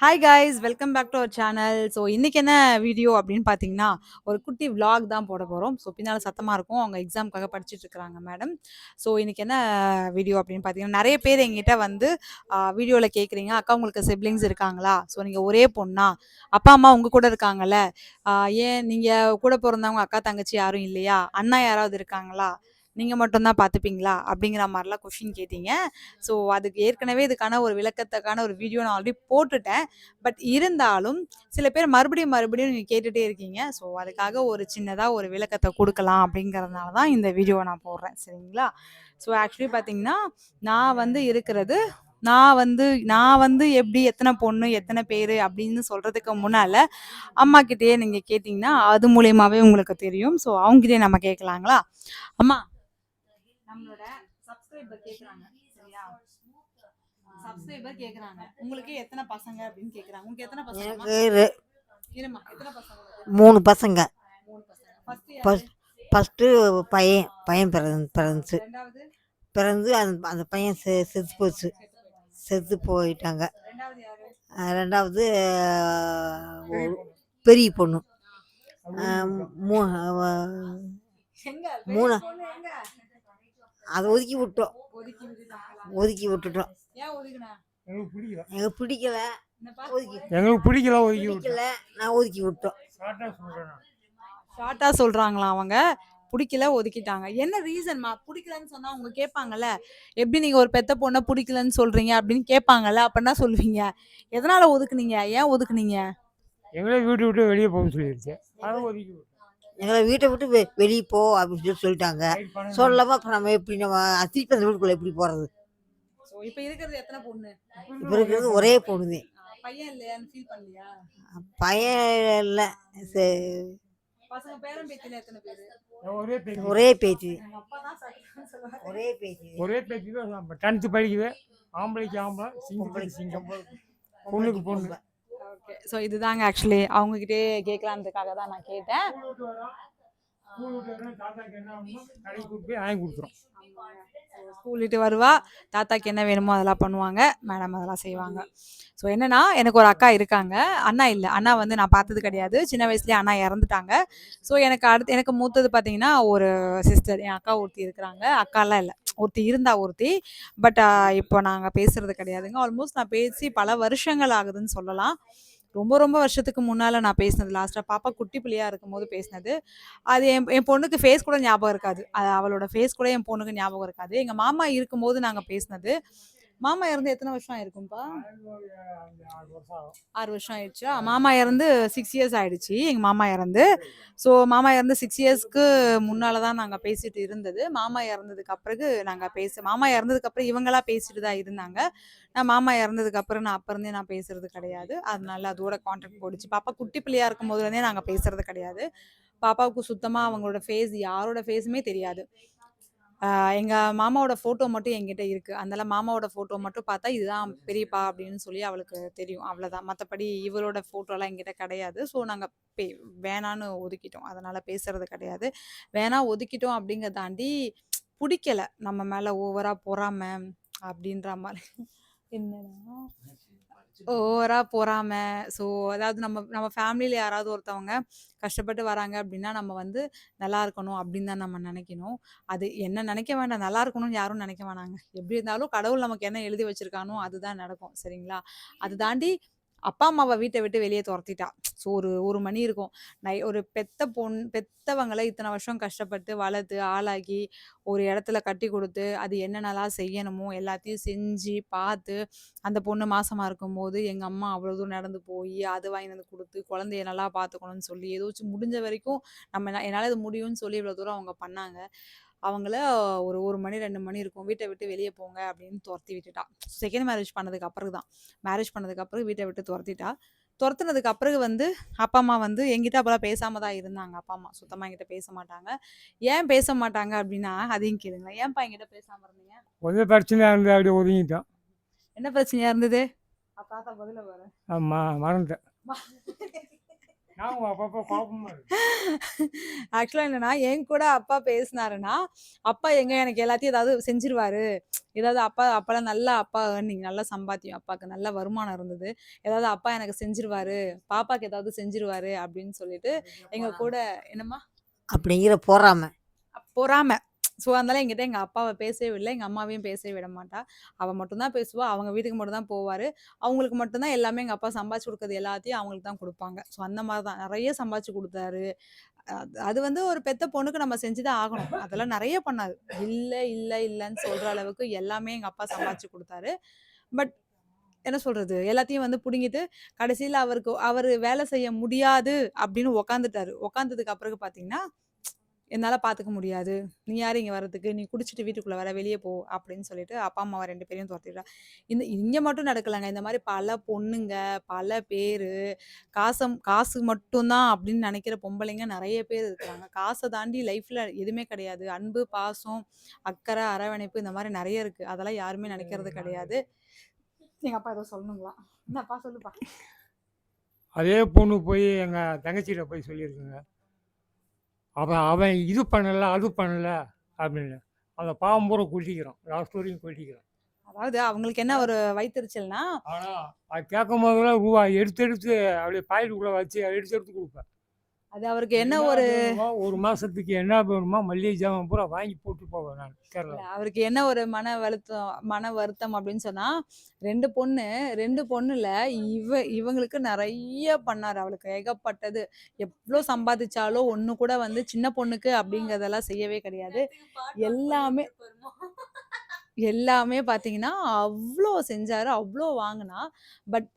Hi guys welcome back to our channel so இன்றைக்கி என்ன video அப்படின்னு பார்த்தீங்கன்னா ஒரு குட்டி விலாக் தான் போட போகிறோம் ஸோ பின்னால் சத்தமாக இருக்கும். அவங்க எக்ஸாமுக்காக படிச்சுட்டு இருக்கிறாங்க மேடம் ஸோ இன்றைக்கி என்ன வீடியோ அப்படின்னு பார்த்தீங்கன்னா நிறைய பேர் எங்கிட்ட வந்து வீடியோவில் கேட்குறீங்க அக்கா உங்களுக்கு சிப்ளிங்ஸ் இருக்காங்களா? ஸோ நீங்கள் ஒரே பொண்ணா? அப்பா அம்மா உங்கள் கூட இருக்காங்கல்ல? ஏன் நீங்கள் கூட பிறந்தவங்க அக்கா தங்கச்சி யாரும் இல்லையா? அண்ணா யாராவது இருக்காங்களா? நீங்கள் மட்டும்தான் பார்த்துப்பீங்களா? அப்படிங்கிற மாதிரிலாம் கொஷின் கேட்டீங்க. ஸோ அதுக்கு ஏற்கனவே இதுக்கான ஒரு விளக்கத்துக்கான ஒரு வீடியோ நான் ஆல்ரெடி போட்டுட்டேன். பட் இருந்தாலும் சில பேர் மறுபடியும் மறுபடியும் நீங்கள் கேட்டுகிட்டே இருக்கீங்க. ஸோ அதுக்காக ஒரு சின்னதாக ஒரு விளக்கத்தை கொடுக்கலாம் அப்படிங்கிறதுனால தான் இந்த வீடியோவை நான் போடுறேன். சரிங்களா? ஸோ ஆக்சுவலி பார்த்தீங்கன்னா நான் வந்து இருக்கிறது நான் வந்து நான் வந்து எப்படி எத்தனை பொண்ணு எத்தனை பேர் அப்படின்னு சொல்கிறதுக்கு முன்னால் அம்மா கிட்டேயே நீங்கள் கேட்டிங்கன்னா அது மூலியமாகவே உங்களுக்கு தெரியும். ஸோ அவங்ககிட்டயே நம்ம கேட்கலாங்களா? அம்மா நம்மளோட சப்ஸ்கிரைபர் கேட்குறாங்க சரியா? சப்ஸ்கிரைபர் கேட்குறாங்க உங்களுக்கு எத்தனை பசங்க அப்படின்னு கேட்குறாங்க உங்களுக்கு எத்தனை பசங்க இருமா எத்தனை பசங்க மூணு பசங்க. மூணு பசங்க. ஃபஸ்ட்டு பையன் பையன் பிறந்து பிறந்துச்சு. பிறந்து அந்த அந்த பையன் செ செத்து போச்சு. செத்து போயிட்டாங்க. ரெண்டாவது பெரிய பொண்ணு. அஹ், மூ அஹ், எங்க? மூணு. அதை ஒதுக்கி விட்டோம். ஒதுக்கி விட்டுட்டோம். ஏன் ஒதுக்குன எங்களுக்கு பிடிக்கல. எனக்கு பிடிக்கல என்னப்பா ஒதுக்கி எங்களுக்கு பிடிக்கல ஒதுக்கி பிடிக்கல. நான் ஒதுக்கி விட்டோம். ஷார்ட்டாக சொல்றாங்களாம் அவங்க? பிடிக்கல ஒதுக்கிட்டாங்க. என்ன ரீசன்மா பிடிக்கலன்னு சொன்னா அவங்க கேட்பாங்கல்ல எப்படி நீங்க ஒரு பெத்த பொண்ணை பிடிக்கலன்னு சொல்றீங்க? அப்படின்னு கேட்பாங்கல்ல அப்ப என்ன சொல்லுவீங்க எதனால ஒதுக்குனீங்க? ஏன் ஒதுக்குனீங்க? எங்களே வீட்டு விட்டு வெளியே போக சொல்லிடுச்சு அதை ஒதுக்கி எங்களை வீட்டை விட்டு வெ வெளியே போ அப்படின்னு சொல்லி சொல்லிட்டாங்க. சொல்லாம இப்போ நம்ம எப்படி நம்ம திருப்பி அந்த வீட்டுக்குள்ளே எப்படி போகிறது இப்போ இருக்கிறது எத்தனை பொண்ணு? இப்போ இருக்கிறது ஒரே பொண்ணுதே ஆ, பையன் இல்லையான்னு ஃபீல் பண்ணலையா? பையன் இல்லை. ஒரே பேச்சு ஒரே பேச்சு ஒரே பேச்சு ஒரே பேச்சு தான் டென்த்து படிக்குது. ஆம்பளைக்கு ஆம்பளை சிங்கம். பொண்ணுக்கு பொண்ணு. ஓகே. ஸோ இதுதாங்க ஆக்சுவலி அவங்ககிட்டே கேட்கலான்றதுக்காக தான் நான் கேட்டேன். ஸ்கூல் விட்டு கொடுத்துரும் வருவா. தாத்தாக்கு என்ன வேணுமோ அதெல்லாம் பண்ணுவாங்க. மேடம் அதெல்லாம் செய்வாங்க. ஸோ என்னன்னா எனக்கு ஒரு அக்கா இருக்காங்க. அண்ணா இல்லை. அண்ணா வந்து நான் பார்த்தது கிடையாது. சின்ன வயசுலேயே அண்ணா இறந்துட்டாங்க. ஸோ எனக்கு அடுத்து எனக்கு மூத்தது பார்த்தீங்கன்னா ஒரு சிஸ்டர் என் அக்கா ஒருத்தி இருக்கிறாங்க. அக்காலாம் இல்லை. ஒருத்தி இருந்தா ஒருத்தி. பட் இப்போ நாங்கள் பேசுறது கிடையாதுங்க. ஆல்மோஸ்ட் நான் பேசி பல வருஷங்கள் ஆகுதுன்னு சொல்லலாம். ரொம்ப ரொம்ப வருஷத்துக்கு முன்னால் நான் பேசினது. லாஸ்ட்டாக பாப்பா குட்டி பிள்ளையாக இருக்கும்போது பேசினது. அது என் என் பொண்ணுக்கு ஃபேஸ் கூட ஞாபகம் இருக்காது. அது அவளோட ஃபேஸ் கூட என் பொண்ணுக்கு ஞாபகம் இருக்காது. எங்கள் மாமா இருக்கும்போது நாங்கள் பேசினது. மாமா இறந்து எத்தனை வருஷம் ஆயிருக்கும்பா ஆறு வருஷம் ஆயிடுச்சு. ஆறு வருஷம் ஆயிடுச்சா மாமா இறந்து சிக்ஸ் இயர்ஸ் ஆயிடுச்சு. எங்கள் மாமா இறந்து. ஸோ மாமா இறந்து சிக்ஸ் இயர்ஸ்க்கு முன்னால் தான் நாங்கள் பேசிட்டு இருந்தது. மாமா இறந்ததுக்கு அப்புறகு நாங்கள் பேச மாமா இறந்ததுக்கு அப்புறம் இவங்களா பேசிட்டு தான் இருந்தாங்க. நான் மாமா இறந்ததுக்கு அப்புறம் நான் அப்ப இருந்தே நான் பேசுறது கிடையாது. அதனால அதோட கான்டாக்ட் போடுச்சு பாப்பா குட்டி பிள்ளையா இருக்கும் போதுலேருந்தே நாங்கள் பேசுறது கிடையாது. பாப்பாவுக்கு சுத்தமாக அவங்களோட ஃபேஸ் யாரோட ஃபேஸுமே தெரியாது. ஆஹ் எங்க மாமாவோட ஃபோட்டோ மட்டும் என்கிட்ட இருக்கு. அதனால மாமாவோட ஃபோட்டோ மட்டும் பார்த்தா இதுதான் பெரியப்பா அப்படின்னு சொல்லி அவளுக்கு தெரியும். அவ்வளவுதான். மற்றபடி இவரோட ஃபோட்டோலாம் என்கிட்ட கிடையாது. ஸோ நாங்கள் பே வேணான்னு ஒதுக்கிட்டோம். அதனால பேசுறது கிடையாது. வேணா ஒதுக்கிட்டோம் அப்படிங்கிறத தாண்டி பிடிக்கல. நம்ம மேல ஓவரா பொறாம அப்படின்ற மாதிரி. என்னடா? ஓவரா பொறாம. ஸோ அதாவது நம்ம நம்ம ஃபேமிலியில் யாராவது ஒருத்தவங்க கஷ்டப்பட்டு வராங்க அப்படின்னா நம்ம வந்து நல்லா இருக்கணும் அப்படின்னு தான் நம்ம நினைக்கணும். அது என்ன நினைக்க வேண்டாம் நல்லா இருக்கணும்னு யாரும் நினைக்க வேணாங்க எப்படி இருந்தாலும் கடவுள் நமக்கு என்ன எழுதி வச்சிருக்கானோ அதுதான் நடக்கும். சரிங்களா? அது தாண்டி அப்பா அம்மாவை வீட்டை விட்டு வெளியே துரத்திட்டா. ஸோ ஒரு ஒரு மணி இருக்கும். நை ஒரு பெத்த பொண் பெத்தவங்களை இத்தனை வருஷம் கஷ்டப்பட்டு வளர்த்து ஆளாக்கி ஒரு இடத்துல கட்டி கொடுத்து அது என்னென்னலாம் செய்யணுமோ எல்லாத்தையும் செஞ்சு பார்த்து அந்த பொண்ணு மாசமாக இருக்கும்போது எங்கள் அம்மா அவ்வளோ தூரம் நடந்து போய் அது வாங்கி வந்து கொடுத்து குழந்தைய நல்லா பார்த்துக்கணும்னு சொல்லி ஏதோச்சும் முடிஞ்ச வரைக்கும் நம்ம என்னால் இது முடியும்னு சொல்லி இவ்வளோ தூரம் அவங்க பண்ணாங்க. அவங்கள ஒரு ஒரு மணி ரெண்டு மணி இருக்கும். வீட்டை விட்டு வெளியே போங்க அப்படின்னு துரத்தி விட்டுட்டா. செகண்ட் மேரேஜ் பண்ணதுக்கு அப்புறம் தான் மேரேஜ் பண்ணதுக்கு அப்புறம் வீட்டை விட்டு துரத்திட்டா. துரத்துனதுக்கு அப்புறம் வந்து அப்பா அம்மா வந்து என்கிட்ட அப்போலாம் பேசாம தான் இருந்தாங்க. அப்பா அம்மா சுத்தமாக என்கிட்ட பேச மாட்டாங்க. ஏன் பேச மாட்டாங்க அப்படின்னா அதையும் கேளுங்க. ஏன்ப்பா என்கிட்ட பேசாம இருந்தீங்க? கொஞ்சம் பிரச்சனையாக இருந்து அப்படியே ஒதுங்கிட்டோம். என்ன பிரச்சனையா இருந்தது? தாத்தா பதில வர ஆமாம் மறந்துட்டேன். நான் அப்பப்போ குழப்பமா இருக்கு. ஆக்சுவலா என்னன்னா என் கூட அப்பா பேசினாருன்னா அப்பா எங்க எனக்கு எல்லாத்தையும் ஏதாவது செஞ்சிருவாரு. ஏதாவது அப்பா அப்பெல்லாம் நல்லா அப்பா ஏர்னிங் நல்லா சம்பாத்தியம் அப்பாவுக்கு நல்ல வருமானம் இருந்தது. ஏதாவது அப்பா எனக்கு செஞ்சிருவாரு பாப்பாக்கு ஏதாவது செஞ்சிருவாரு அப்படின்னு சொல்லிட்டு எங்க கூட என்னம்மா? அப்படிங்கிற போறாம. பொறாம. ஸோ அதனால எங்கிட்ட எங்கள் அப்பாவை பேசவே இல்லை எங்க அம்மாவையும் பேசவே விட மாட்டா. அவள் மட்டும்தான் பேசுவா. அவங்க வீட்டுக்கு மட்டும் தான் போவாரு. அவங்களுக்கு மட்டும்தான் எல்லாமே எங்க அப்பா சம்பாதிச்சு கொடுக்குறது எல்லாத்தையும் அவங்களுக்கு தான் கொடுப்பாங்க. ஸோ அந்த மாதிரி தான். நிறைய சம்பாதிச்சு கொடுத்தாரு. அது- அது வந்து ஒரு பெத்த பொண்ணுக்கு நம்ம செஞ்சுதான் ஆகணும். அதெல்லாம் நிறைய பண்ணாரு. இல்லை இல்லை இல்லன்னு சொல்ற அளவுக்கு எல்லாமே எங்க அப்பா சம்பாதிச்சு கொடுத்தாரு. பட் என்ன சொல்றது? எல்லாத்தையும் வந்து பிடுங்கிட்டு கடைசியில அவருக்கு அவர் வேலை செய்ய முடியாது அப்படின்னு உக்காந்துட்டாரு. உக்காந்ததுக்கு அப்புறம் பார்த்தீங்கன்னா என்னால பாத்துக்க முடியாது. நீ யாரு இங்க வர்றதுக்கு? நீ குடிச்சிட்டு வீட்டுக்குள்ள வர வெளியே போ அப்படின்னு சொல்லிட்டு அப்பா அம்மாவை ரெண்டு பேரையும் துரத்திடுறா. இந்த இங்க மட்டும் நடக்கலங்க. இந்த மாதிரி பல பொண்ணுங்க பல பேரு காசம் காசு மட்டும்தான் அப்படின்னு நினைக்கிற பொம்பளைங்க நிறைய பேர் இருக்கிறாங்க. காசை தாண்டி லைஃப்ல எதுவுமே கிடையாது. அன்பு பாசம் அக்கறை அரவணைப்பு இந்த மாதிரி நிறைய இருக்கு. அதெல்லாம் யாருமே நினைக்கிறது கிடையாது. எங்க அப்பா ஏதோ சொல்லணுங்களா? என்னப்பா சொல்லுப்பா. அதே பொண்ணு போய் எங்கள் தங்கச்சிகிட்ட போய் சொல்லியிருக்குங்க. அவன் அவன் இது பண்ணலை அது பண்ணலை அப்படின்னு. அந்த பாவம் பூரா கொட்டிக்கிறோம் லாஸ்ட் வரைக்கும் கொட்டிக்கிறோம் அதாவது அவங்களுக்கு என்ன ஒரு வைத்தறிச்சல்னா ஆனால் அது கேட்கும் போதெல்லாம் ரூபா எடுத்து எடுத்து அப்படியே பாக்கெட்டுக்குள்ளே வச்சு எடுத்து எடுத்து கொடுப்பேன். அது அவருக்கு என்ன ஒரு ஒரு மாதத்துக்கு என்ன வேணுமோ மல்லிகை ஜாமான் பூரா வாங்கி போட்டு போவேன் நான் கேரளா அவருக்கு என்ன ஒரு மன வருத்தம் மன வருத்தம் அப்படின்னு சொன்னா ரெண்டு பொண்ணு ரெண்டு பொண்ணுல இவ இவங்களுக்கு நிறைய பண்ணாரு அவளுக்கு. ஏகப்பட்டது. எவ்வளோ சம்பாதிச்சாலும் ஒண்ணு கூட வந்து சின்ன பொண்ணுக்கு அப்படிங்கறதெல்லாம் செய்யவே கிடையாது. எல்லாமே எல்லாமே பாத்தீங்கன்னா அவ்வளோ செஞ்சாரு அவ்வளோ வாங்கினா பட்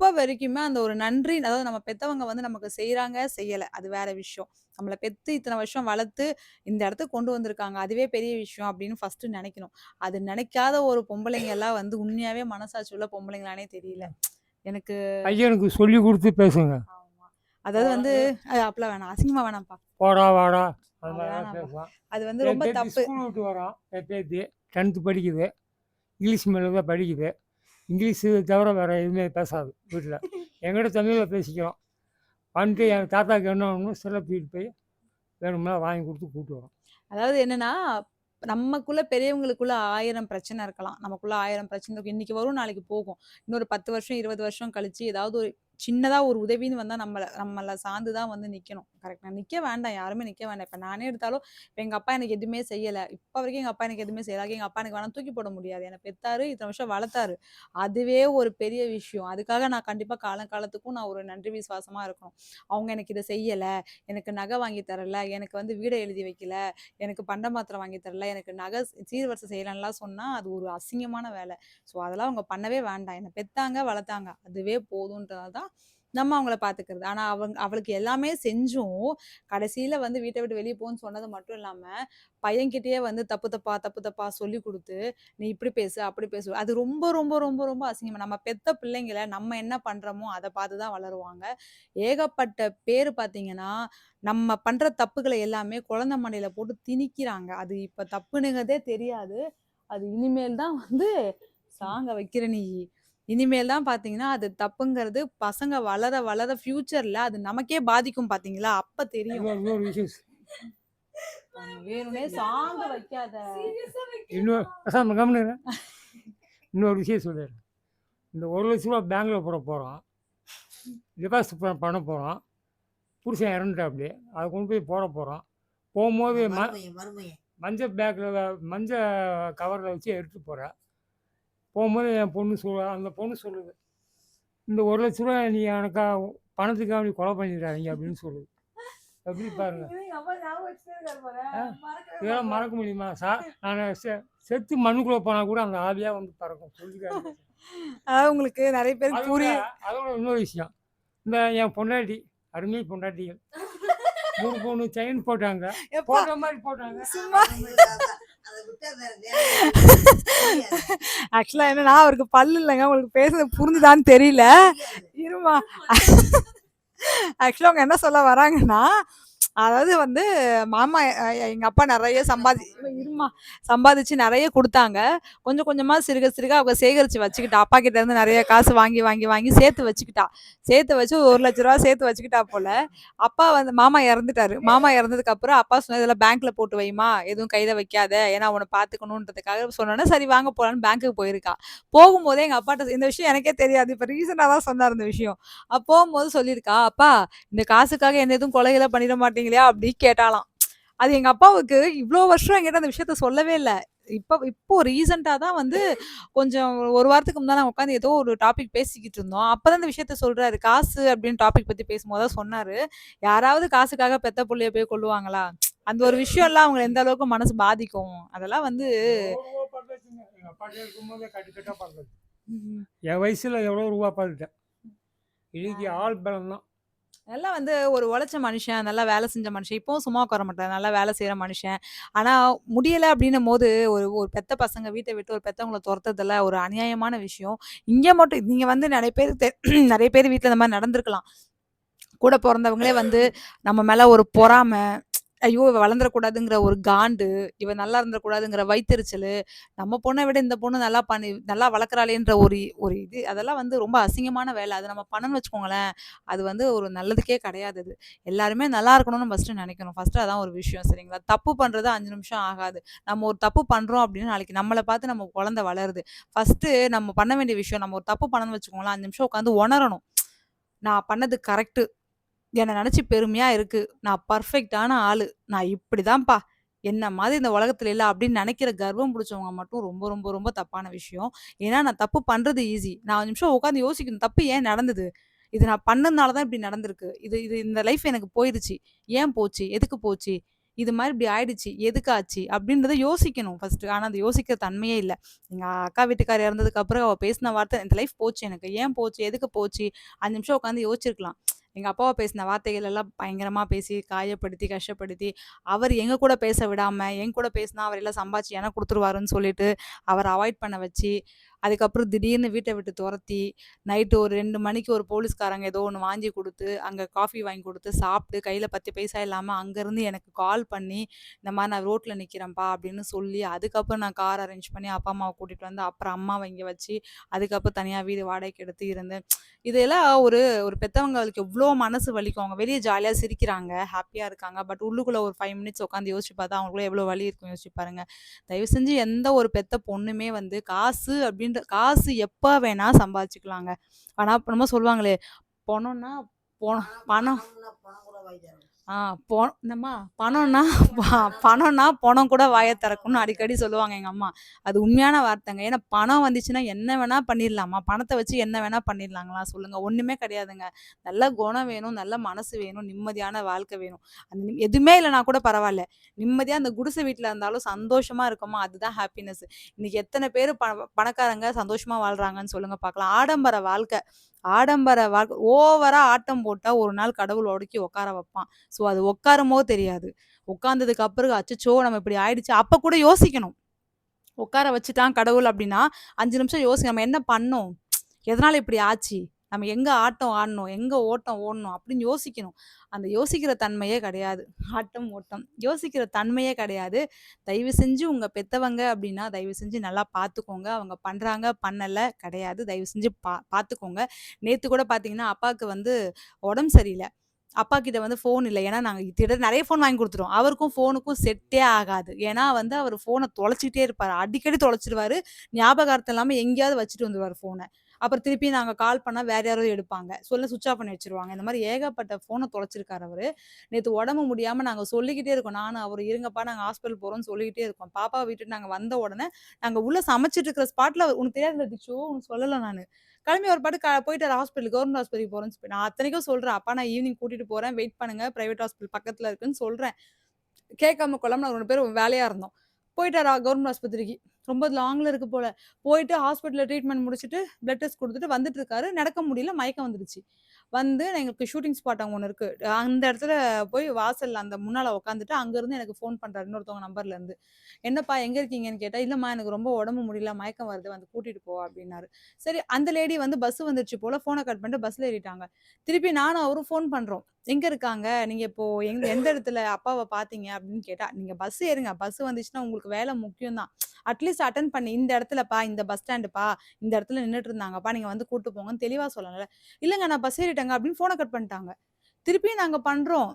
இப்ப வரைக்குமே அந்த ஒரு நன்றி அதாவது நம்ம பெத்தவங்க வந்து நமக்கு செய்றாங்க செய்யல. அது வேற விஷயம். நம்மளை பெத்து இத்தனை வருஷம் வளர்த்து இந்த இடத்துக்கு கொண்டு வந்திருக்காங்க. அதுவே பெரிய விஷயம் அப்படின்னு ஃபர்ஸ்ட் நினைக்கணும். அது நினைக்காத ஒரு பொம்பளைங்க எல்லாம் வந்து உண்மையாவே மனசாட்சி உள்ள பொம்பளைங்களானே தெரியல. எனக்கு பையனுக்கு சொல்லி கொடுத்து பேசுங்க. ஆமா. அதாவது வந்து அப்பெல்லாம் வேணாம். அசிங்கமா வேணாம்ப்பா. போடா வாடா. அது வந்து ரொம்ப தப்பு. விட்டு வரோம் டென்த்து படிக்குது. இங்கிலீஷ் தான் படிக்குது. இங்கிலீஷு தவிர வேறு எதுவுமே பேசாது வீட்டில் எங்கிட்ட தமிழில் பேசிக்கிறோம். வந்துட்டு என் தாத்தாக்கு என்ன வேணுமோ சில போய் வேணும்னா வாங்கி கொடுத்து கூப்பிட்டு வரோம். அதாவது என்னென்னா நமக்குள்ள பெரியவங்களுக்குள்ள ஆயிரம் பிரச்சனை இருக்கலாம். நமக்குள்ள ஆயிரம் பிரச்சனை இருக்கும் இன்னைக்கு வரும் நாளைக்கு போகும். இன்னொரு பத்து வருஷம் இருபது வருஷம் கழிச்சு ஏதாவது ஒரு சின்னதாக ஒரு உதவின்னு வந்தால் நம்மளை நம்மளை சார்ந்து தான் வந்து நிற்கணும் கரெக்டாக நிற்க வேண்டாம். யாருமே நிற்க வேண்டாம். இப்போ நானே எடுத்தாலும் இப்போ எங்கள் அப்பா எனக்கு எதுவுமே செய்யலை. இப்போ வரைக்கும் எங்கள் அப்பா எனக்கு எதுவுமே செய்யலை. எங்கள் அப்பா எனக்கு வேணால் தூக்கி போட முடியாது. என்னை பெத்தாரு இத்தனை வருஷம் வளர்த்தாரு. அதுவே ஒரு பெரிய விஷயம். அதுக்காக நான் கண்டிப்பாக காலம் காலத்துக்கும் நான் ஒரு நன்றி விசுவாசமாக இருக்கணும். அவங்க எனக்கு இதை செய்யலை. எனக்கு நகை வாங்கி தரல. எனக்கு வந்து வீடை எழுதி வைக்கல. எனக்கு பண்ட மாத்திரம் வாங்கி தரல. எனக்கு நகை சீர்வரிசை செய்யலன்னுலாம் சொன்னால் அது ஒரு அசிங்கமான வேலை. ஸோ அதெல்லாம் அவங்க பண்ணவே வேண்டாம். என்னை பெத்தாங்க வளர்த்தாங்க. அதுவே போதுன்றதால தான் நம்ம அவங்கள பாத்துக்கிறது. ஆனா அவங்க அவளுக்கு எல்லாமே செஞ்சும் கடைசியில வந்து வீட்டை விட்டு வெளியே போன்னு சொன்னது மட்டும் இல்லாம பையன்கிட்டயே வந்து தப்பு தப்பா தப்பு தப்பா சொல்லி கொடுத்து நீ இப்படி பேசு அப்படி பேசு. அது ரொம்ப ரொம்ப ரொம்ப ரொம்ப அசிங்கமா. நம்ம பெத்த பிள்ளைங்களை நம்ம என்ன பண்ணுறோமோ அதை பார்த்து தான் வளருவாங்க. ஏகப்பட்ட பேர் பார்த்தீங்கன்னா நம்ம பண்ற தப்புகளை எல்லாமே குழந்தை மண்டையில் போட்டு திணிக்கிறாங்க. அது இப்ப தப்புனுங்கிறதே தெரியாது. அது இனிமேல் தான் வந்து சாங்க வைக்கிற நீ. இனிமேல் தான் பாத்தீங்கன்னா அது தப்புங்கிறது பசங்க வளர வளர ஃபியூச்சர்ல அது நமக்கே பாதிக்கும் பாத்தீங்களா? அப்ப தெரியும். இன்னொரு இன்னொரு விஷயம். வேணும்னே சாங்க வைக்காத. இன்னொரு இன்னொரு விஷயம் சொல்லிடுறேன். இந்த ஒரு லட்ச ரூபா பேங்க்கில் போட போகிறோம் டெபாசிட் பண்ண போகிறோம் புருஷன் இறந்துட்டா அப்படி அதை கொண்டு போய் போட போகிறோம் போகும்போது மஞ்சள் பேக்கில் மஞ்சள் கவரில் வச்சு எடுத்து போகிறேன் போகும்போது என் பொண்ணு சொல்ல அந்த பொண்ணு சொல்லுது இந்த ஒரு லட்ச ரூபா நீ எனக்கா பணத்துக்காக நீ கொலை பண்ணிடுறாங்க அப்படின்னு சொல்லுது. எப்படி பாருங்க. இதெல்லாம் மறக்க முடியுமா? சா நான் செத்து மண்ணுக்குள்ளே போனால் கூட அந்த ஆவியாக வந்து பறக்கும். சொல்லிக்காரு அதாவது உங்களுக்கு நிறைய பேருக்கு புரியும் அதோட இன்னொரு விஷயம். இந்த என் பொண்டாட்டி அருமை பொண்டாட்டிகள். மூணு பொண்ணு செயின் போட்டாங்க. போடுற மாதிரி போட்டாங்க. சும்மா அதை விட்டா வேற வேலை தெரியாது. ஆக்சுவலா என்னன்னா அவருக்கு பல்லு இல்லைங்க. உங்களுக்கு பேசுறது புரிஞ்சுதான்னு தெரியல. இருமா. ஆக்சுவலா அவங்க என்ன சொல்ல வராங்கன்னா அதாவது வந்து மாமா எங்கள் எங்க அப்பா நிறைய சம்பாதி இரும்மா. சம்பாதிச்சு நிறைய கொடுத்தாங்க கொஞ்சம் கொஞ்சமா சிறுக சிறுக அவங்க சேகரிச்சு வச்சுக்கிட்டா. அப்பா கிட்ட இருந்து நிறைய காசு வாங்கி வாங்கி வாங்கி சேர்த்து வச்சுக்கிட்டா. சேர்த்து வச்சு ஒரு லட்ச ரூபா சேர்த்து வச்சுக்கிட்டா போல. அப்பா வந்து மாமா இறந்துட்டாரு. மாமா இறந்ததுக்கு அப்புறம் அப்பா சொன்னாரு, "இதெல்லாம் பேங்க்ல போட்டு வைமா எதுவும் கையில வைக்காத. ஏன்னா அவனை பார்த்துக்கணுன்றதுக்காக" சொன்னோன்னா சரி வாங்க போலான்னு பேங்க்குக்கு போயிருக்கா. போகும்போதே எங்க அப்பாட்ட இந்த விஷயம் எனக்கே தெரியாது. இப்ப ரீசெண்டாக தான் சொன்னார் இந்த விஷயம். அப்போ போகும்போது சொல்லியிருக்கா, "அப்பா இந்த காசுக்காக என்ன எதுவும் கொலைகளை பண்ணிட மாட்டீங்க மாட்டீங்களா?" அப்படி கேட்டாலாம் அது எங்க அப்பாவுக்கு இவ்வளோ வருஷம் என்கிட்ட அந்த விஷயத்த சொல்லவே இல்லை இப்போ இப்போ ரீசென்ட்டா தான் வந்து கொஞ்சம் ஒரு வாரத்துக்கு முன்னாடி நான் உட்காந்து ஏதோ ஒரு டாபிக் பேசிக்கிட்டு இருந்தோம். அப்பதான் இந்த விஷயத்த சொல்றாரு. காசு அப்படின்னு டாபிக் பத்தி பேசும்போது தான் சொன்னாரு. யாராவது காசுக்காக பெத்த புள்ளைய போய் கொள்ளுவாங்களா அந்த ஒரு விஷயம்லாம் அவங்கள எந்த அளவுக்கு மனசு பாதிக்கும். அதெல்லாம் வந்து என் வயசுல எவ்வளோ ரூபா பார்த்துட்டேன். இன்னைக்கு ஆள் பலம் தான். நல்லா வந்து ஒரு உழைச்ச மனுஷன், நல்லா வேலை செஞ்ச மனுஷன். இப்போவும் சும்மா உட்கார மாட்டேன் நல்லா வேலை செய்கிற மனுஷன். ஆனால் முடியலை அப்படின்னும் போது ஒரு ஒரு பெத்த பசங்க வீட்டை விட்டு ஒரு பெத்தவங்களை தொரத்துறதுல ஒரு அநியாயமான விஷயம். இங்கே மட்டும் நீங்கள் வந்து நிறைய பேர் தெ பேர் வீட்டில் இந்த மாதிரி நடந்திருக்கலாம். கூட பிறந்தவங்களே வந்து நம்ம மேலே ஒரு பொறாமை ஐயோ! இவ வளர்ந்துடக்கூடாதுங்கிற ஒரு காண்டு, இவ நல்லா இருந்துடக்கூடாதுங்கிற வைத்தறிச்சல் நம்ம பொண்ணை விட இந்த பொண்ணு நல்லா பண்ணி நல்லா வளர்க்குறாளேன்ற ஒரு ஒரு இது அதெல்லாம் வந்து ரொம்ப அசிங்கமான வேலை. அது நம்ம பண்ணோம்னு வச்சுக்கோங்களேன், அது வந்து ஒரு நல்லதுக்கே கிடையாது அது. எல்லாருமே நல்லா இருக்கணும்னு ஃபஸ்ட்டு நினைக்கணும் ஃபர்ஸ்ட்டு அதான் ஒரு விஷயம் சரிங்களா? தப்பு பண்ணுறது அஞ்சு நிமிஷம் ஆகாது. நம்ம ஒரு தப்பு பண்ணுறோம் அப்படின்னு நாளைக்கு நம்மளை பார்த்து நம்ம குழந்தை வளருது. ஃபஸ்ட்டு நம்ம பண்ண வேண்டிய விஷயம், நம்ம ஒரு தப்பு பண்ணணும்னு வச்சுக்கோங்களேன், அஞ்சு நிமிஷம் உட்காந்து உணரணும். நான் பண்ணது கரெக்ட்டு. என்னை நினச்சி பெருமையாக இருக்குது நான் பர்ஃபெக்டான ஆள் நான் இப்படிதான்ப்பா. என்ன மாதிரி இந்த உலகத்துல இல்லை அப்படின்னு நினைக்கிற கர்வம் பிடிச்சவங்க மட்டும் ரொம்ப ரொம்ப ரொம்ப தப்பான விஷயம். ஏன்னா நான் தப்பு பண்ணுறது ஈஸி. நான் நிமிஷம் உட்காந்து யோசிக்கணும். தப்பு ஏன் நடந்தது? இது நான் பண்ணதுனால தான் இப்படி நடந்திருக்கு. இது இது இந்த லைஃப் எனக்கு போயிடுச்சு ஏன் போச்சு? எதுக்கு போச்சு? இது மாதிரி இப்படி ஆயிடுச்சு. எதுக்காச்சு அப்படின்றத யோசிக்கணும் ஃபர்ஸ்ட் ஆனால் அது யோசிக்கிற தன்மையே இல்லை எங்கள் அக்கா வீட்டுக்காரர் இறந்ததுக்கு அப்புறம் அவள் பேசின வார்த்தை, "இந்த லைஃப் போச்சு எனக்கு. ஏன் போச்சு? எதுக்கு போச்சு?" அஞ்சு நிமிஷம் உட்காந்து யோசிச்சிருக்கலாம். எங்கள் அப்பாவை பேசின வார்த்தைகள் எல்லாம் பயங்கரமாக பேசி, காயப்படுத்தி, கஷ்டப்படுத்தி, அவர் எங்க கூட பேச விடாமல் என் கூட பேசினா அவர் எல்லாம் சம்பாதிச்சு எனக்கு கொடுத்துருவாருன்னு சொல்லிட்டு, அவரை அவாய்ட் பண்ண வச்சு, அதுக்கப்புறம் திடீர்னு வீட்டை விட்டு துரத்தி நைட்டு ஒரு ரெண்டு மணிக்கு ஒரு போலீஸ்காரங்க ஏதோ ஒன்று வாங்கி கொடுத்து அங்கே காஃபி வாங்கி கொடுத்து சாப்பிட்டு கையில் பத்து பைசா இல்லாமல் அங்கேருந்து எனக்கு கால் பண்ணி, இந்த மாதிரி நான் ரோட்டில் நிற்கிறேன்ப்பா அப்படின்னு சொல்லி, அதுக்கப்புறம் நான் கார் அரேஞ்ச் பண்ணி அப்பா, அம்மாவை கூட்டிகிட்டு வந்து, அப்புறம் அம்மா இங்கே வச்சு, அதுக்கப்புறம் தனியாக வீடு வாடகைக்கு எடுத்து இருந்து, இதெல்லாம் ஒரு ஒரு பெற்றவங்களுக்கு எவ்வளோ மனசு வலிக்கும். அவங்க வெளியே ஜாலியாக சிரிக்கிறாங்க, ஹாப்பியாக இருக்காங்க. பட் உள்ளுக்குள்ளே ஒரு ஃபைவ் மினிட்ஸ் உட்காந்து யோசிச்சு பார்த்தா, அவங்களுக்குள்ள எவ்வளோ வலி இருக்கும் யோசிச்சு பாருங்க. தயவு செஞ்சு எந்த ஒரு பெத்த பொண்ணுமே வந்து காசு அப்படின்னு அப்படின்ற காசு எப்ப வேணா சம்பாதிச்சுக்கலாங்க. ஆனா இப்ப என்னமோ சொல்லுவாங்களே, "பொணம்னா பொ பணம்" பணம் ஆ என்னம்மா பணம்னா பணம்னா பணம் கூட வாயை திறக்கும்னு அடிக்கடி சொல்லுவாங்க எங்கள் அம்மா. அது உண்மையான வார்த்தைங்க. ஏன்னா பணம் வந்துச்சுன்னா என்ன வேணால் பண்ணிடலாமா? பணத்தை வச்சு என்ன வேணால் பண்ணிடலாங்களா? சொல்லுங்கள் ஒன்றுமே கிடையாதுங்க. நல்ல குணம் வேணும், நல்ல மனசு வேணும், நிம்மதியான வாழ்க்கை வேணும். அந்த எதுவுமே இல்லைனா கூட பரவாயில்ல நிம்மதியாக அந்த குடிசை வீட்டில் இருந்தாலும் சந்தோஷமாக இருக்கோமா, அதுதான் ஹாப்பினஸ் இன்னைக்கு எத்தனை பேர் ப பணக்காரங்க சந்தோஷமாக வாழ்கிறாங்கன்னு சொல்லுங்கள் பார்க்கலாம். ஆடம்பர வாழ்க்கை. ஆடம்பர வாழ்க்கை ஓவரா ஆட்டம் போட்டா ஒரு நாள் கடவுள் உடக்கி உட்கார வைப்பான். ஸோ அது உட்காரமோ தெரியாது. உட்காந்ததுக்கு அப்புறம் அச்சச்சோ! நம்ம இப்படி ஆயிடுச்சு. அப்ப கூட யோசிக்கணும். உட்கார வச்சுட்டான் கடவுள் அப்படின்னா, அஞ்சு நிமிஷம் யோசி நம்ம என்ன பண்ணோம்? எதனால இப்படி ஆச்சு? நம்ம எங்கே ஆட்டம் ஆடணும் எங்கே ஓட்டம் ஓடணும் அப்படின்னு யோசிக்கணும். அந்த யோசிக்கிற தன்மையே கிடையாது. ஆட்டம், ஓட்டம். யோசிக்கிற தன்மையே கிடையாது. தயவு செஞ்சு உங்கள் பெத்தவங்க அப்படின்னா, தயவு செஞ்சு நல்லா பார்த்துக்கோங்க. அவங்க பண்ணுறாங்க பண்ணலை கிடையாது. தயவு செஞ்சு பா பார்த்துக்கோங்க. நேற்று கூட பார்த்தீங்கன்னா, அப்பாவுக்கு வந்து உடம்பு சரியில்லை அப்பா கிட்ட வந்து ஃபோன் இல்லை ஏன்னா நாங்கள் கிட்டத்தட்ட நிறைய ஃபோன் வாங்கி கொடுத்துருவோம் அவருக்கும் ஃபோனுக்கும் செட்டே ஆகாது. ஏன்னா வந்து அவர் ஃபோனை தொலைச்சிக்கிட்டே இருப்பார் அடிக்கடி தொலைச்சிடுவார் ஞாபகார்த்தம் இல்லாமல் எங்கேயாவது வச்சுட்டு வந்துடுவார் ஃபோனை அப்புறம் திருப்பி நாங்கள் கால் பண்ணால் வேற யாரோ எடுப்பாங்க. சொல்ல சுவிச் ஆஃப் பண்ணி வச்சிருவாங்க இந்த மாதிரி ஏகப்பட்ட ஃபோனை தொலைச்சிருக்காரு அவர் நேற்று உடம்பு முடியாமல் நாங்கள் சொல்லிக்கிட்டே இருக்கோம். நானும் அவர் இருங்கப்பா நாங்கள் ஹாஸ்பிட்டல் போகிறோம்னு சொல்லிக்கிட்டே இருக்கோம். பாப்பா விட்டுட்டு நாங்கள் வந்த உடனே, நாங்கள் உள்ள சமைச்சிட்டு இருக்கிற ஸ்பாட்ல "உனக்கு தெரியாதுல்ல திக்ஷு, உனக்கு சொல்லலை நான் கிளம்பி ஒரு பாட்டு க ஹாஸ்பிட்டல் கவர்மெண்ட் ஹாஸ்பிட்டலுக்கு போகிறேன்னு சொல்லி. நான் அத்தனைக்கும் சொல்கிறேன் "அப்பா நான் ஈவினிங் கூட்டிட்டு போகிறேன் வெயிட் பண்ணுங்க. ப்ரைவேட் ஹாஸ்பிட்டல் பக்கத்தில் இருக்குன்னு" சொல்கிறேன் கேட்காம குழம்பு நான் ரெண்டு பேரும் வேலையாக இருந்தோம். போயிட்டாரா கவர்மெண்ட் ஆஸ்பத்திரிக்கு. ரொம்ப லாங்கில் இருக்கு போல. போயிட்டு ஹாஸ்பிட்டலில் ட்ரீட்மெண்ட் முடிச்சுட்டு, பிளட் டெஸ்ட் கொடுத்துட்டு வந்துட்டு இருக்காரு. நடக்க முடியல. மயக்கம் வந்துருச்சு. வந்து எங்களுக்கு ஷூட்டிங் ஸ்பாட் அங்கே ஒன்று இருக்குது அந்த இடத்துல போய் வாசலில் அந்த முன்னால் உட்காந்துட்டு அங்கேருந்து எனக்கு ஃபோன் பண்ணுறாரு இன்னொருத்தவங்க நம்பர்லேருந்து என்னப்பா எங்கே இருக்கீங்கன்னு கேட்டால் இல்லைம்மா எனக்கு ரொம்ப உடம்பு முடியல மயக்கம் வருது வந்து கூட்டிகிட்டு போ அப்படின்னாரு. சரி அந்த லேடி வந்து பஸ் வந்துருச்சு போல் ஃபோனை கட் பண்ணிட்டு பஸ்ஸில் ஏறிட்டாங்க. திருப்பி நானும் அவரும் ஃபோன் பண்ணுறோம் எங்கே இருக்காங்க? நீங்கள் இப்போ எங்க எந்த இடத்துல அப்பாவை பார்த்தீங்க அப்படின்னு கேட்டால் நீங்கள் பஸ் ஏறுங்க. பஸ் வந்துச்சுன்னா உங்களுக்கு வேலை முக்கியம் தான் அட்லீஸ்ட் அட்டன் பண்ணி. இந்த இடத்துலப்பா இந்த பஸ் ஸ்டாண்டுப்பா இந்த இடத்துல நின்றுட்டு இருந்தாங்கப்பா நீங்கள் வந்து கூட்டு போங்கன்னு தெளிவாக சொல்லலை இல்லைங்க நான் பஸ் ஏறிட்டேங்க அப்படின்னு ஃபோனை கட் பண்ணிட்டாங்க. திருப்பியும் நாங்கள் பண்ணுறோம்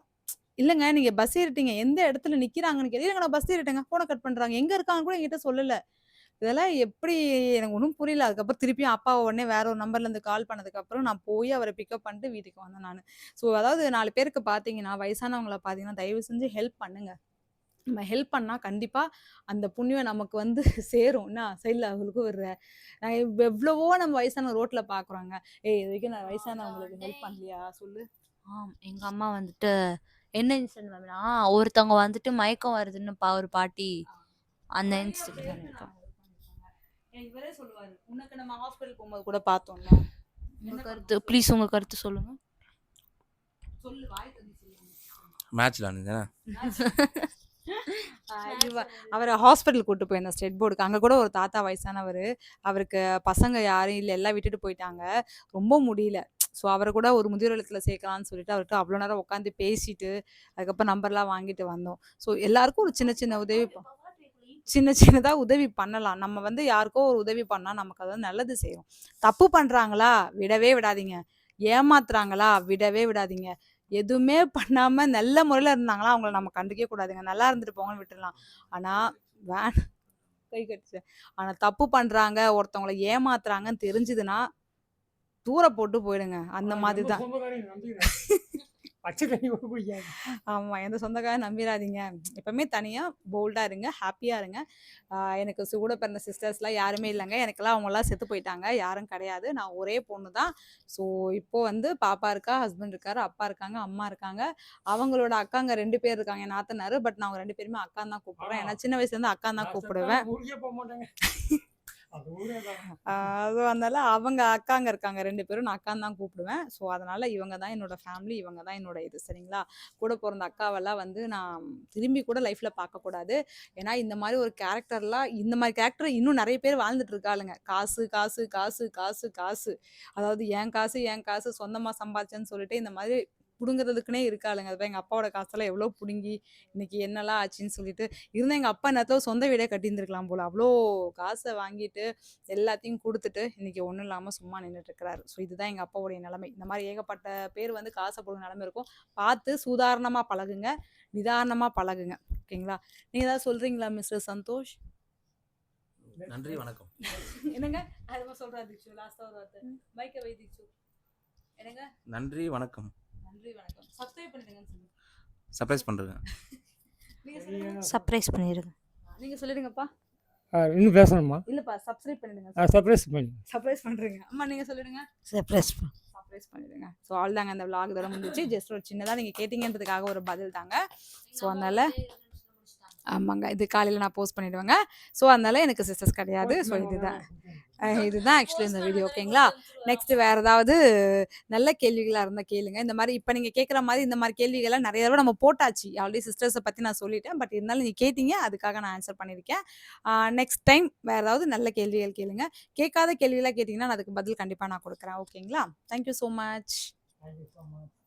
இல்லைங்க நீங்கள் பஸ் ஏறிட்டீங்க. எந்த இடத்துல நிற்கிறாங்கன்னு கேட்டு இல்லைங்க நான் பஸ் ஏறிட்டேங்க. ஃபோனை கட் பண்ணுறாங்க எங்கே இருக்காங்கன்னு கூட என்கிட்ட சொல்லலை. இதெல்லாம் எப்படி எனக்கு ஒன்றும் புரியல. அதுக்கப்புறம் திருப்பியும் அப்பாவை உடனே வேற ஒரு நம்பர்ல இருந்து கால் பண்ணதுக்கப்புறம் நான் போய் அவரை பிக்கப் பண்ணிட்டு வீட்டுக்கு வந்தேன் நான். ஸோ அதாவது நாலு பேருக்கு பார்த்தீங்கன்னா வயசானவங்கள பார்த்தீங்கன்னா தயவு செஞ்சு ஹெல்ப் பண்ணுங்க. நம்ம ஹெல்ப் பண்ணால் கண்டிப்பாக அந்த புண்ணியம் நமக்கு வந்து சேரும். என்ன? சைடில் அவங்களுக்கு ஒரு எவ்வளவோ நம்ம வயசான ரோட்டில் பார்க்குறோங்க ஏய் இது வரைக்கும் நான் வயசானவங்களுக்கு ஹெல்ப் பண்ணலையா? சொல்லு. ஆம். எங்க அம்மா வந்துட்டு என்ன இன்சிடென்ட் மேம்னா ஒருத்தவங்க வந்துட்டு மயக்கம் வருதுன்னு பா ஒரு பாட்டி அந்த இன்சிடென்ட் பண்ணிருக்கோம் இவரே சொல்லுவாரு. உனக்கு நம்ம ஹாஸ்பிட்டல் போகும்போது கூட பார்த்தோம்ல உங்க கருத்து? ப்ளீஸ் உங்க கருத்து சொல்லுங்க. சொல்லு வாய் தந்து சொல்லு. மேட்ச் விளாண்டுதானே அவரை ஹாஸ்பிட்டல் கூட்டு போயிருந்தேன் ஸ்டெட் போர்டுக்கு. அங்கே கூட ஒரு தாத்தா வயசானவர். அவருக்கு பசங்க யாரும் இல்லை எல்லாம் விட்டுட்டு போயிட்டாங்க. ரொம்ப முடியல. ஸோ அவரை கூட ஒரு முதியோர் இல்லத்தில் சேர்க்கலாம்னு சொல்லிட்டு அவர்கிட்ட அவ்வளோ நேரம் உட்காந்து பேசிட்டு அதுக்கப்புறம் நம்பர்லாம் வாங்கிட்டு வந்தோம். ஸோ எல்லாருக்கும் ஒரு சின்ன சின்ன உதவி சின்ன சின்னதாக உதவி பண்ணலாம். நம்ம வந்து யாருக்கோ ஒரு உதவி பண்ணால் நமக்கு அது வந்து நல்லது செய்யும். தப்பு பண்ணுறாங்களா விடவே விடாதீங்க. ஏமாத்துறாங்களா? விடவே விடாதீங்க. எதுவுமே பண்ணாம நல்ல முறையில் இருந்தாங்களா? அவங்கள நம்ம கண்டுக்கவே கூடாதுங்க. நல்லா இருந்துட்டு போங்கன்னு விட்டுடலாம். ஆனால் வேன் கை கட்டுச்சு. ஆனால் தப்பு பண்ணுறாங்க ஒருத்தவங்கள ஏமாத்துறாங்கன்னு தெரிஞ்சுதுன்னா தூர போட்டு போயிடுங்க. அந்த மாதிரி தான். பச்சை தண்ணி கூட குடிக்காது ஆமாம் எந்த சொந்தக்கார நம்பிடாதீங்க எப்பவுமே தனியாக போல்டாக இருங்க ஹாப்பியாக இருங்க. எனக்கு கூட பிறந்த சிஸ்டர்ஸ்லாம் யாருமே இல்லைங்க. எனக்கெல்லாம் அவங்களாம் செத்து போயிட்டாங்க. யாரும் கிடையாது. நான் ஒரே பொண்ணு தான். ஸோ இப்போ வந்து பாப்பா இருக்கா ஹஸ்பண்ட் இருக்காரு அப்பா இருக்காங்க அம்மா இருக்காங்க. அவங்களோட அக்காங்க ரெண்டு பேர் இருக்காங்க என் நாத்தனாரு. பட் நான் அவங்க ரெண்டு பேருமே அக்கா தான் கூப்பிடுவேன் ஏன்னா சின்ன வயசுலேருந்து அக்கா தான் கூப்பிடுவேன். அது ஊரே அதனால அவங்க அக்காங்க இருக்காங்க ரெண்டு பேரும் நான் அக்கான்னு தான் கூப்பிடுவேன். ஸோ அதனால இவங்க தான் என்னோட ஃபேமிலி இவங்க தான் என்னோட இது சரிங்களா? கூட பிறந்த அக்காவெல்லாம் வந்து நான் திரும்பி கூட லைஃப்ல பார்க்கக்கூடாது ஏன்னா இந்த மாதிரி ஒரு கேரக்டர்லாம் இந்த மாதிரி கேரக்டர் இன்னும் நிறைய பேர் வாழ்ந்துட்டு இருக்காளுங்க. காசு காசு காசு காசு காசு. அதாவது என் காசு என் காசு சொந்தமாக சம்பாதிச்சேன்னு சொல்லிட்டு இந்த மாதிரி புடுங்குறதுக்குனே இருக்காளுங்க. அது எங்கள் அப்பாவோட காசெல்லாம் எவ்வளோ பிடுங்கி இன்னைக்கு என்னெல்லாம் ஆச்சுன்னு சொல்லிட்டு இருந்தால் எங்கள் அப்பா நேரத்தில் சொந்த வீடே கட்டியிருந்துருக்கலாம் போல. அவ்வளோ காசை வாங்கிட்டு எல்லாத்தையும் கொடுத்துட்டு இன்னைக்கு ஒன்றும் இல்லாமல் சும்மா நின்றுட்டு இருக்கிறாரு ஸோ இதுதான் எங்கள் அப்பாவுடைய நிலைமை. இந்த மாதிரி ஏகப்பட்ட பேர் வந்து காசை போடுற நிலைமை இருக்கும். பார்த்து சுதாரணமாக பழகுங்க. நிதானமாக பழகுங்க. ஓகேங்களா? நீங்கள் ஏதாவது சொல்கிறீங்களா மிஸ்டர் சந்தோஷ்? நன்றி வணக்கம். என்னங்க? அதுமா சொல்கிறா தீக்ஷு லாஸ்ட்டாக ஒரு வார்த்தை. மைக்கை வை தீக்ஷு. என்னங்க? நன்றி வணக்கம். நன்றி வணக்கம். சப்ஸ்கிரைப் பண்ணிடுங்கன்னு சொல்லுங்க சர்ப்ரைஸ் பண்ணுறேன் சொல்லுங்க. சர்ப்ரைஸ் பண்ணிடுங்க. நீங்கள் சொல்லிடுங்கப்பா. இன்னும் பேசணுமா? இல்லைப்பா சப்ஸ்கிரைப் பண்ணிடுங்க. சர்ப்ரைஸ் பண்ணி. சர்ப்ரைஸ் பண்ணுறீங்க அம்மா நீங்கள் சொல்லிடுங்க. சர்ப்ரைஸ் சர்ப்ரைஸ் பண்ணிடுங்க. ஸோ ஆல் தாங்க அந்த vlog இதோட முடிஞ்சிச்சு. ஜஸ்ட் ஒரு சின்னதாக நீங்கள் கேட்டிங்கன்றதுக்காக ஒரு பதில் தாங்க. ஸோ அதனால ஆமாங்க இது காலையில் நான் போஸ்ட் பண்ணிடுவேங்க. ஸோ அதனால எனக்கு சிஸ்டர்ஸ் கிடையாது. ஸோ இதுதான். இதுதான் ஆக்சுவலி இந்த வீடியோ ஓகேங்களா? நெக்ஸ்ட் வேற ஏதாவது நல்ல கேள்விகளாக இருந்தால் கேளுங்க. இந்த மாதிரி இப்போ நீங்கள் கேட்குற மாதிரி இந்த மாதிரி கேள்விகள்லாம் நிறைய தடவை நம்ம போட்டாச்சு. ஆல்ரெடி சிஸ்டர்ஸை பற்றி நான் சொல்லிட்டேன். பட் இருந்தாலும் நீங்கள் கேட்டீங்க அதுக்காக நான் ஆன்சர் பண்ணியிருக்கேன். நெக்ஸ்ட் டைம் வேற ஏதாவது நல்ல கேள்விகள் கேளுங்க. கேட்காத கேள்விகளாக கேட்டிங்கன்னா நான் அதுக்கு பதில் கண்டிப்பாக நான் கொடுக்குறேன். ஓகேங்களா? Thank you so much Thank you so much.